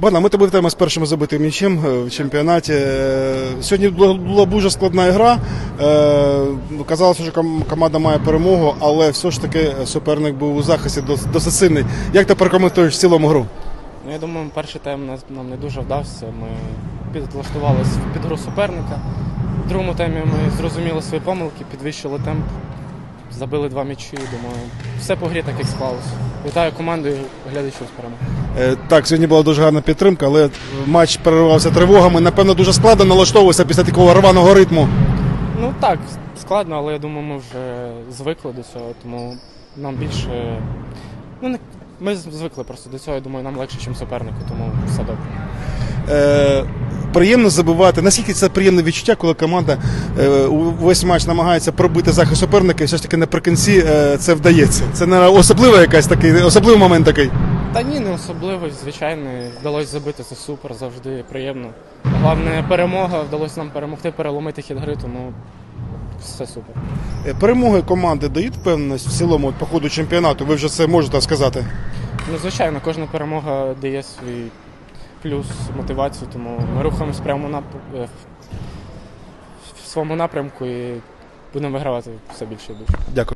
Богдан, ми тебе вітаємо з першим забитим м'ячем е, в чемпіонаті. Е, Сьогодні була, дуже складна гра. Е, Казалося, що команда має перемогу, але все ж таки суперник був у захисті досить сильний. Як ти прокоментуєш в цілому гру? Ну, я думаю, перший тайм нам не дуже вдався. Ми підлаштувалися під гру суперника. В другому таймі ми зрозуміли свої помилки, підвищили темп, забили два м'ячі. Думаю, все по грі так як склалося. Вітаю команду і глядачів з перемоги. Е, Так, сьогодні була дуже гарна підтримка, але матч перервався тривогами. Напевно, дуже складно налаштовувався після такого рваного ритму. Ну так, складно, але я думаю, ми вже звикли до цього, тому нам більше. Ну, не... Ми звикли просто до цього, я думаю, нам легше, ніж супернику, тому все добре. Е, приємно забивати. Наскільки це приємне відчуття, коли команда е, увесь матч намагається пробити захист суперника, і все ж таки наприкінці е, це вдається. Це не особливий якась такий, особливий момент такий. Та ні, не особливо, звичайно, вдалося забити, це супер, завжди приємно. Головне перемога, вдалося нам перемогти, переломити хід гри, тому все супер. Е, Перемоги команди дають впевненість в цілому по ходу чемпіонату. Ви вже це можете сказати. Ну, звичайно, кожна перемога дає свій плюс, мотивацію, тому ми рухаємось прямо на е, в своєму напрямку і будемо вигравати все більше і більше. Дякую.